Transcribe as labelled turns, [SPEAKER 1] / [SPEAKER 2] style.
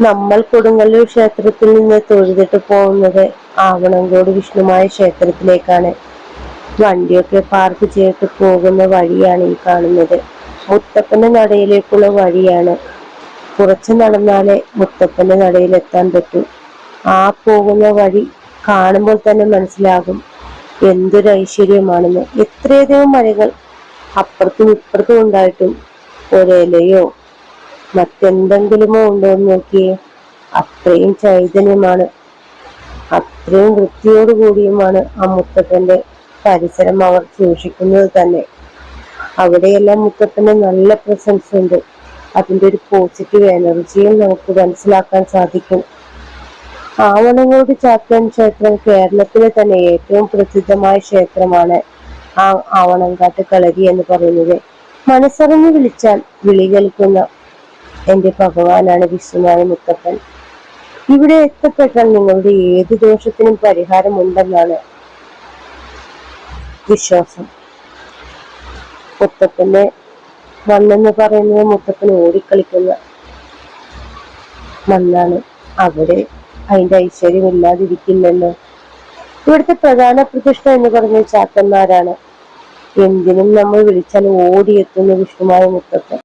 [SPEAKER 1] നമ്മൾ കൊടുങ്ങല്ലൂർ ക്ഷേത്രത്തിൽ നിന്ന് തൊഴുതിട്ട് പോകുന്നത് ആവണങ്കോട് വിഷ്ണുമായ ക്ഷേത്രത്തിലേക്കാണ്. വണ്ടിയൊക്കെ പാർക്ക് ചെയ്തിട്ട് പോകുന്ന വഴിയാണ് ഈ കാണുന്നത്. മുത്തപ്പന്റെ നടയിലേക്കുള്ള വഴിയാണ്. കുറച്ച് നടന്നാലേ മുത്തപ്പന്റെ നടയിൽ എത്താൻ പറ്റൂ. ആ പോകുന്ന വഴി കാണുമ്പോൾ തന്നെ മനസ്സിലാകും എന്തൊരു ഐശ്വര്യമാണെന്ന്. എത്രയധികം മഴകൾ അപ്പുറത്തും ഇപ്പുറത്തും ഉണ്ടായിട്ടും ഒരിലയോ മറ്റെന്തെങ്കിലുമോ ഉണ്ടോ എന്ന് നോക്കിയേ. അത്രയും ചൈതന്യമാണ്. അത്രയും വൃത്തിയോട് കൂടിയുമാണ് ആ മുത്തപ്പന്റെ പരിസരം അവർ സൂക്ഷിക്കുന്നത് തന്നെ. അവിടെയെല്ലാം മുത്തപ്പന് നല്ല പ്രസൻസ് ഉണ്ട്. അതിന്റെ ഒരു പോസിറ്റീവ് എനർജിയും നമുക്ക് മനസ്സിലാക്കാൻ സാധിക്കും. ആവണങ്ങോട് ചാത്തൻ ക്ഷേത്രം കേരളത്തിലെ തന്നെ ഏറ്റവും പ്രസിദ്ധമായ ക്ഷേത്രമാണ് ആ ആവണങ്കാട്ട് കളരി എന്ന് പറയുന്നത്. മനസ്സറിഞ്ഞു വിളിച്ചാൽ വിളി കേൾക്കുന്ന എന്റെ ഭഗവാനാണ് വിശ്വനായ മുത്തപ്പൻ. ഇവിടെ എത്തപ്പെട്ടാൽ നിങ്ങളുടെ ഏത് ദോഷത്തിനും പരിഹാരമുണ്ടെന്നാണ് വിശ്വാസം. മുത്തപ്പന്റെ മണ്ണെന്ന് പറയുന്നത് മുത്തപ്പൻ ഓടിക്കളിക്കുന്ന മണ്ണാണ്. അവിടെ അതിന്റെ ഐശ്വര്യം ഇല്ലാതിരിക്കില്ലെന്ന് ഇവിടുത്തെ പ്രധാന പ്രതിഷ്ഠ എന്ന് പറഞ്ഞ ചാത്തന്മാരാണ്. എന്തിനും നമ്മൾ വിളിച്ചാൽ ഓടിയെത്തുന്ന വിഷ്ണുമായ മുത്തപ്പൻ.